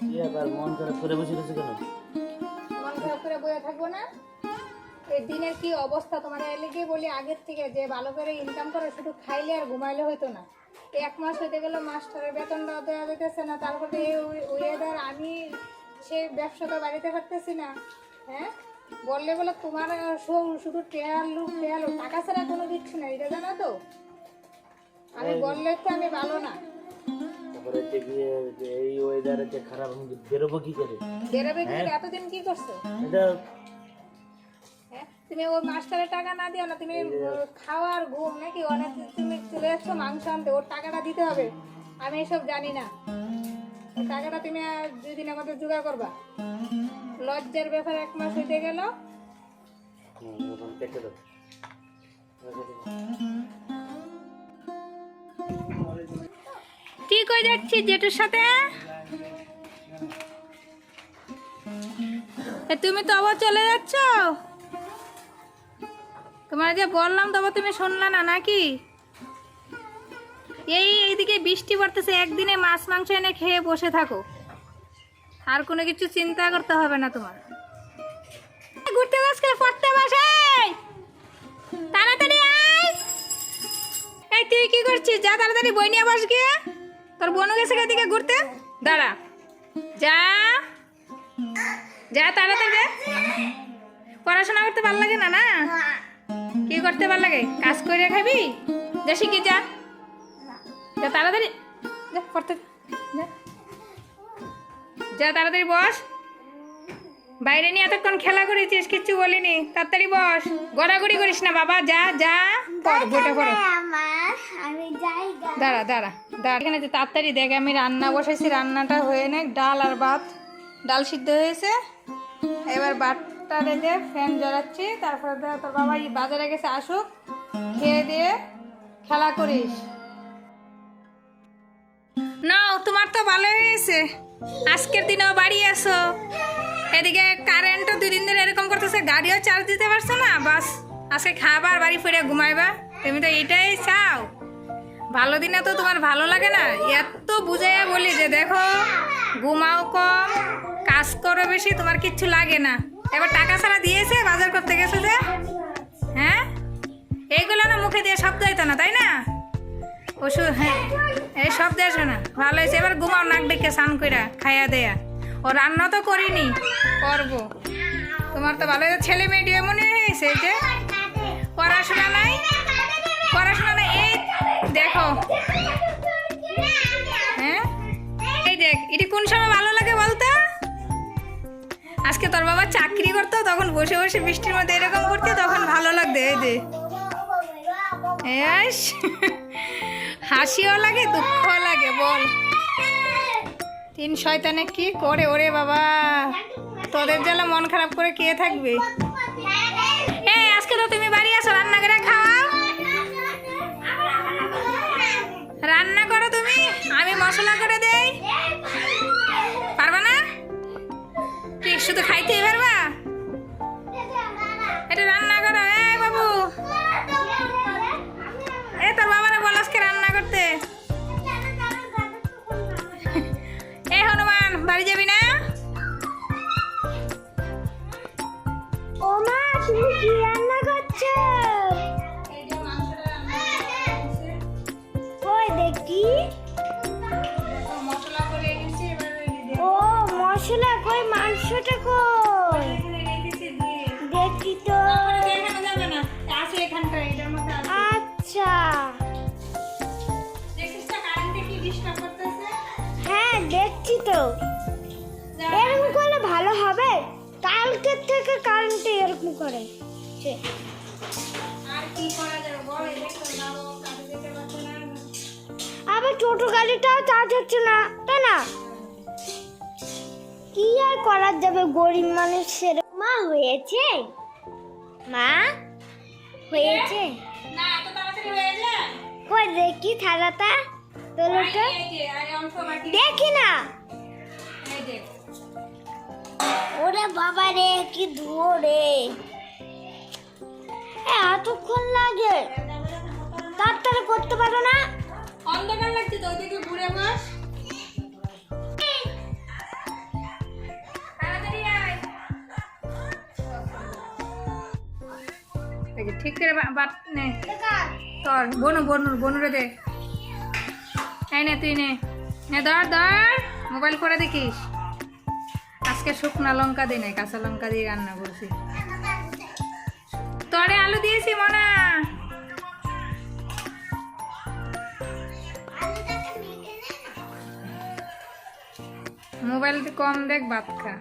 কি আবার মন খারাপ করে বসে রয়েছে কেন? মন খারাপ করে বয়ে থাকব না। এই দিনের কি অবস্থা তোমার? এলাকে বলি আগের থেকে যে ভালো করে ইনকাম করে শুধু খাইলে আর ঘুমাইলে হতো না। এক মাস হইতে গেল মাস্টারের বেতনটা দেওয়া যেতেছে না। তারপরে এই ওয়েদার আমি সেই ব্যবসা তো বাড়িতে পারতেছি না। হ্যাঁ? বললে বলে তোমার শুধু টেয়ার লুক টেয়ার টাকা ছাড়া কোনো কিচ্ছু না। এটা জানো তো? আমি বললে তো আমি ভালো না। তারপরে যে গিয়ে এই ওয়েদারে যে খারাপ আমি বেরোবো কি করে? বেরোবে কি করে? এতদিন কি করছ? এটা হ্যাঁ? তুমি ওই মাস্টারের টাকা না দিও না তুমি খাওয়ার ঘুম নাকি? অনেক তুমি চলে যাচ্ছ মাংস আনতে ওর টাকাটা দিতে হবে। আমি এসব জানি না। টাকাটা তুমি আর দুই দিনের মধ্যে জোগাড় করবা। লজ্জার ব্যাপার এক মাস হইতে গেল। কেটে কই যাচ্ছিস জেঠুর সাথে। তুমি তো আবার চলে যাচ্ছ? তোমার যে বললাম, তবে তুমি শুনলা না, নাকি? এই, এইদিকে বৃষ্টি পড়তেছে, একদিনে মাছ, মাংস এনে খেয়ে বসে থাকো। আর কোনো কিছু চিন্তা করতে হবে না তোমার। ঘুরতে বসকে, পড়তে বসে! তাড়াতাড়ি আয়! এই, তুই কি করছিস? যা, তাড়াতাড়ি বই নিয়ে বস গিয়ে। তোর বোনও গেছে এদিকে ঘুরতে? দাঁড়া। যা। যা তাড়াতাড়ি পড়াশোনা করতে ভালো লাগে না না? কি করতে ভালো লাগে? কাজ করে খাবি? যা শিখি, যা। যা তাড়াতাড়ি। যা, পড়তে যা। যা। তাড়াতাড়ি বস। বাইরে নিয়ে এতক্ষণ খেলা করেছিস, কিচ্ছু বলিনি। তাড়াতাড়ি বস। গড়াগড়ি করিস না, বাবা। যা যা। পড় বইটা পড়ো। দাঁড়া দাঁড়া দাঁড়া। এখানে তাড়াতাড়ি দেখ, আমি রান্না বসাইছি, রান্নাটা হয়ে নে ডাল আর ভাত। ডাল সিদ্ধ হয়েছে। এবার ভাতটা রেখে ফ্যান জ্বালাচ্ছি। তারপরে তোর বাবা বাজারে গেছে, আসুক, খেয়ে দিয়ে খেলা করিস। না, তোমার তো ভালো হয়েছে। আজকের দিনেও বাড়ি আসো। এদিকে কারেন্টও দুই দিন ধরে এরকম করতেছে, গাড়িও চার্জ দিতে পারছ না, বাস। আজকে খাবার, বাড়ি ফিরে ঘুমাইবা। তুমি তো এটাই চাও। ভালো দিনে তো তোমার ভালো লাগে না? এত বুঝাইয়া বলি যে দেখো, ঘুমাও কম, কাজ করো বেশি, তোমার কিচ্ছু লাগে না। এবার টাকা ছাড়া দিয়েছে, বাজার করতে গেছে যে? হ্যাঁ? এইগুলো না মুখে দিয়ে শব্দ হইতো না, তাই না? ওষুধ হ্যাঁ এই শব্দ আসে না, ভালো হয়েছে। এবার ঘুমাও, নাক ডেকে স্নান কইরা, খাইয়া দেয়া। ও রান্না তো করিনি, করব। তোমার তো ভালো। ছেলে মেয়ে দিয়ে মনে হয়েছে যে? পড়াশোনা নাই? পড়াশোনা নাই দেখো। হ্যাঁ? এই দেখ, এটি কোন সময় ভালো লাগে বলতো? আজকে তোর বাবা চাকরি করতো, তখন বসে বসে বৃষ্টির মধ্যে এরকম করতে, তখন ভালো লাগতো, এই দে হাসিও লাগে, দুঃখও লাগে, বল। তিন শয়তানে কি করে ওরে বাবা? তোদের জ্বালা মন খারাপ করে কে থাকবে? শুধু খাইতেই কই? দেখি তো। আচ্ছা। হ্যাঁ দেখছি তো। এরকম করলে ভালো হবে? কালকের থেকে কারেন্টে এরকম করে। আবার টোটো গাড়িটাও চার্জ হচ্ছে না, তাই না? কি আর করার যাবে? গরিব মানুষের মা হয়েছে? মা হয়েছে? হয়ে কই দেখি থালাটা তোলোটা দেখি না। ওরে বাবা রে কি ধুয়ো রে। এ, এতক্ষণ লাগে। তাড়াতাড়ি করতে পারো না? অন্ধকার লাগছে তো ওইদিকে ঘুরে বস। দেখি, ঠিক করে বাট নে। তোর বনু, বনুর, বনুরে দে। এই নে, তুই নে। ধর ধর। মোবাইল করে দেখিস। আজকে শুকনা লঙ্কা দিই নাই, কাঁচা লঙ্কা দিয়ে রান্না করছি। তরে আলু দিয়েছি, মনা। মোবাইল কম দেখ ভাত খা